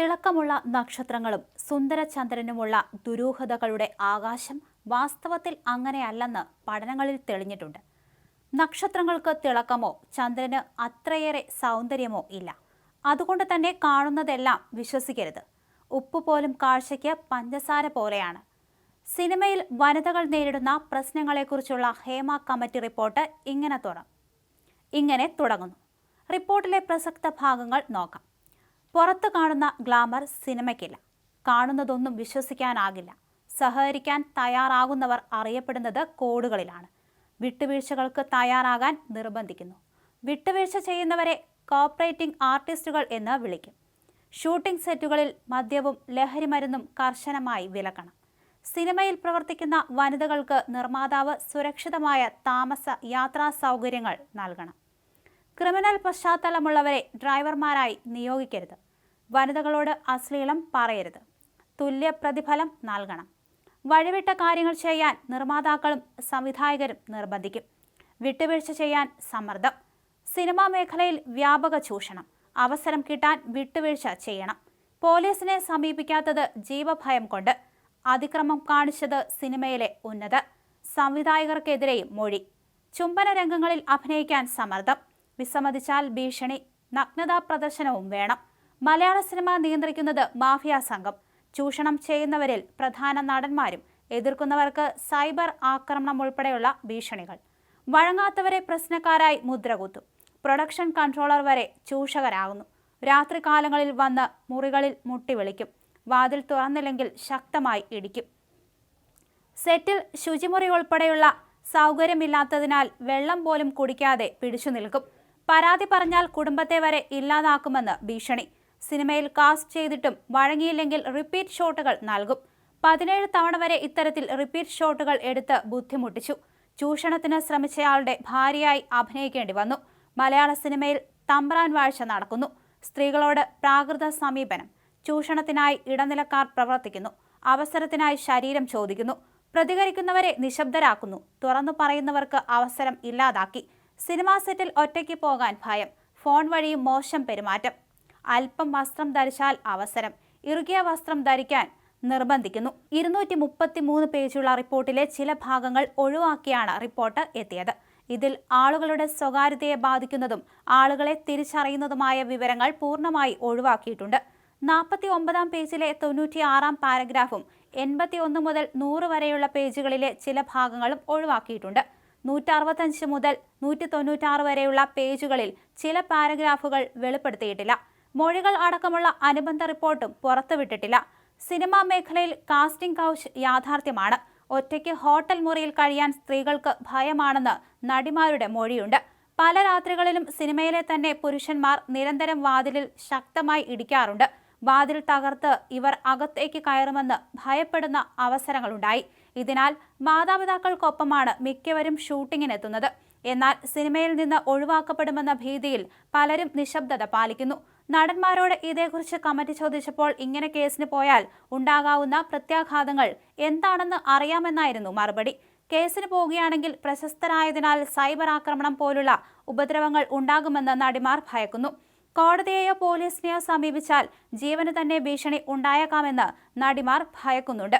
തിളക്കമുള്ള നക്ഷത്രങ്ങളും സുന്ദരചന്ദ്രനുമുള്ള ദുരൂഹതകളുടെ ആകാശം വാസ്തവത്തിൽ അങ്ങനെയല്ലെന്ന് പഠനങ്ങളിൽ തെളിഞ്ഞിട്ടുണ്ട്. നക്ഷത്രങ്ങൾക്ക് തിളക്കമോ ചന്ദ്രന് അത്രയേറെ സൗന്ദര്യമോ ഇല്ല. അതുകൊണ്ട് തന്നെ കാണുന്നതെല്ലാം വിശ്വസിക്കരുത്. ഉപ്പ് പോലും കാഴ്ചയ്ക്ക് പഞ്ചസാര പോലെയാണ്. സിനിമയിൽ വനിതകൾ നേരിടുന്ന പ്രശ്നങ്ങളെക്കുറിച്ചുള്ള ഹേമ കമ്മിറ്റി റിപ്പോർട്ട് ഇങ്ങനെ തുടങ്ങും ഇങ്ങനെ തുടങ്ങുന്നു. റിപ്പോർട്ടിലെ പ്രസക്ത ഭാഗങ്ങൾ നോക്കാം. പുറത്ത് കാണുന്ന ഗ്ലാമർ സിനിമയ്ക്കില്ല. കാണുന്നതൊന്നും വിശ്വസിക്കാനാകില്ല. സഹകരിക്കാൻ തയ്യാറാകുന്നവർ അറിയപ്പെടുന്നത് കോഡുകളിലാണ് വിട്ടുവീഴ്ചകൾക്ക് തയ്യാറാകാൻ നിർബന്ധിക്കുന്നു. വിട്ടുവീഴ്ച ചെയ്യുന്നവരെ കോപ്പറേറ്റിംഗ് ആർട്ടിസ്റ്റുകൾ എന്ന് വിളിക്കും. ഷൂട്ടിംഗ് സെറ്റുകളിൽ മദ്യവും ലഹരിമരുന്നും കർശനമായി വിലക്കണം. സിനിമയിൽ പ്രവർത്തിക്കുന്ന വനിതകൾക്ക് നിർമ്മാതാവ് സുരക്ഷിതമായ താമസ യാത്രാ സൗകര്യങ്ങൾ നൽകണം. ക്രിമിനൽ പശ്ചാത്തലമുള്ളവരെ ഡ്രൈവർമാരായി നിയോഗിക്കരുത്. വനിതകളോട് അശ്ലീലം പറയരുത്. തുല്യ പ്രതിഫലം നൽകണം. വഴിവിട്ട കാര്യങ്ങൾ ചെയ്യാൻ നിർമ്മാതാക്കളും സംവിധായകരും നിർബന്ധിക്കും. വിട്ടുവീഴ്ച ചെയ്യാൻ സമ്മർദ്ദം. സിനിമാ മേഖലയിൽ വ്യാപക ചൂഷണം. അവസരം കിട്ടാൻ വിട്ടുവീഴ്ച ചെയ്യണം. പോലീസിനെ സമീപിക്കാത്തത് ജീവഭയം കൊണ്ട് അതിക്രമം കാണിച്ചത് സിനിമയിലെ ഉന്നത സംവിധായകർക്കെതിരെയും മൊഴി. ചുംബന രംഗങ്ങളിൽ അഭിനയിക്കാൻ സമ്മർദ്ദം. വിസമ്മതിച്ചാൽ ഭീഷണി. നഗ്നതാ പ്രദർശനവും വേണം. മലയാള സിനിമ നിയന്ത്രിക്കുന്നത് മാഫിയ സംഘം. ചൂഷണം ചെയ്യുന്നവരിൽ പ്രധാന നടന്മാരും എതിർക്കുന്നവർക്ക് സൈബർ ആക്രമണം ഉൾപ്പെടെയുള്ള ഭീഷണികൾ. വഴങ്ങാത്തവരെ പ്രശ്നക്കാരായി മുദ്രകുത്തും പ്രൊഡക്ഷൻ കൺട്രോളർ വരെ ചൂഷകരാകുന്നു. രാത്രികാലങ്ങളിൽ വന്ന് മുറികളിൽ മുട്ടി വിളിക്കും. വാതിൽ തുറന്നില്ലെങ്കിൽ ശക്തമായി ഇടിക്കും. സെറ്റിൽ ശുചിമുറി ഉൾപ്പെടെയുള്ള സൗകര്യമില്ലാത്തതിനാൽ വെള്ളം പോലും കുടിക്കാതെ പിടിച്ചു നിൽക്കും. പരാതി പറഞ്ഞാൽ കുടുംബത്തെ വരെ ഇല്ലാതാക്കുമെന്ന് ഭീഷണി. സിനിമയിൽ കാസ്റ്റ് ചെയ്തിട്ടും വഴങ്ങിയില്ലെങ്കിൽ റിപ്പീറ്റ് ഷോട്ടുകൾ നൽകും. പതിനേഴ് തവണ വരെ ഇത്തരത്തിൽ റിപ്പീറ്റ് ഷോട്ടുകൾ എടുത്ത് ബുദ്ധിമുട്ടിച്ചു. ചൂഷണത്തിന് ശ്രമിച്ചയാളുടെ ഭാര്യയായി അഭിനയിക്കേണ്ടി വന്നു. മലയാള സിനിമയിൽ തമ്പ്രാൻ വാഴ്ച നടക്കുന്നു. സ്ത്രീകളോട് പ്രാകൃത സമീപനം. ചൂഷണത്തിനായി ഇടനിലക്കാർ പ്രവർത്തിക്കുന്നു. അവസരത്തിനായി ശരീരം ചോദിക്കുന്നു. പ്രതികരിക്കുന്നവരെ നിശബ്ദരാക്കുന്നു. തുറന്നു പറയുന്നവർക്ക് അവസരം ഇല്ലാതാക്കി. സിനിമാ സെറ്റിൽ ഒറ്റയ്ക്ക് പോകാൻ ഭയം. ഫോൺ വഴി മോശം പെരുമാറ്റം. അല്പം വസ്ത്രം ധരിച്ചാൽ അവസരം. ഇറുകിയ വസ്ത്രം ധരിക്കാൻ നിർബന്ധിക്കുന്നു. ഇരുന്നൂറ്റി മുപ്പത്തി മൂന്ന് പേജുള്ള റിപ്പോർട്ടിലെ ചില ഭാഗങ്ങൾ ഒഴിവാക്കിയാണ് റിപ്പോർട്ട് എത്തിയത്. ഇതിൽ ആളുകളുടെ സ്വകാര്യതയെ ബാധിക്കുന്നതും ആളുകളെ തിരിച്ചറിയുന്നതുമായ വിവരങ്ങൾ പൂർണമായി ഒഴിവാക്കിയിട്ടുണ്ട്. നാൽപ്പത്തി ഒമ്പതാം പേജിലെ തൊണ്ണൂറ്റി ആറാം പാരഗ്രാഫും എൺപത്തി ഒന്ന് മുതൽ നൂറ് വരെയുള്ള പേജുകളിലെ ചില ഭാഗങ്ങളും ഒഴിവാക്കിയിട്ടുണ്ട്. നൂറ്റി അറുപത്തഞ്ച് മുതൽ നൂറ്റി തൊണ്ണൂറ്റാറ് വരെയുള്ള പേജുകളിൽ ചില പാരഗ്രാഫുകൾ വെളിപ്പെടുത്തിയിട്ടില്ല. മൊഴികൾ അടക്കമുള്ള അനുബന്ധ റിപ്പോർട്ടും പുറത്തുവിട്ടിട്ടില്ല. സിനിമാ മേഖലയിൽ കാസ്റ്റിംഗ് കൗച്ച് യാഥാർത്ഥ്യമാണ്. ഒറ്റയ്ക്ക് ഹോട്ടൽ മുറിയിൽ കഴിയാൻ സ്ത്രീകൾക്ക് ഭയമാണെന്ന് നടിമാരുടെ മൊഴിയുണ്ട്. പല രാത്രികളിലും സിനിമയിലെ തന്നെ പുരുഷന്മാർ നിരന്തരം വാതിലിൽ ശക്തമായി ഇടിക്കാറുണ്ട്. വാതിൽ തകർത്ത് ഇവർ അകത്തേക്ക് കയറുമെന്ന് ഭയപ്പെടുന്ന അവസരങ്ങളുണ്ടായി. ഇതിനാൽ മാതാപിതാക്കൾക്കൊപ്പമാണ് മിക്കവരും ഷൂട്ടിങ്ങിനെത്തുന്നത്. എന്നാൽ സിനിമയിൽ നിന്ന് ഒഴിവാക്കപ്പെടുമെന്ന ഭീതിയിൽ പലരും നിശബ്ദത പാലിക്കുന്നു. നടന്മാരോട് ഇതേക്കുറിച്ച് കമ്മിറ്റി ചോദിച്ചപ്പോൾ ഇങ്ങനെ കേസിന് പോയാൽ ഉണ്ടാകാവുന്ന പ്രത്യാഘാതങ്ങൾ എന്താണെന്ന് അറിയാമെന്നായിരുന്നു മറുപടി. കേസിന് പോവുകയാണെങ്കിൽ പ്രശസ്തരായതിനാൽ സൈബർ ആക്രമണം പോലുള്ള ഉപദ്രവങ്ങൾ ഉണ്ടാകുമെന്ന് നടിമാർ ഭയക്കുന്നു. കോടതിയെയോ പോലീസിനെയോ സമീപിച്ചാൽ ജീവന് തന്നെ ഭീഷണി ഉണ്ടായേക്കാമെന്ന് നടിമാർ ഭയക്കുന്നുണ്ട്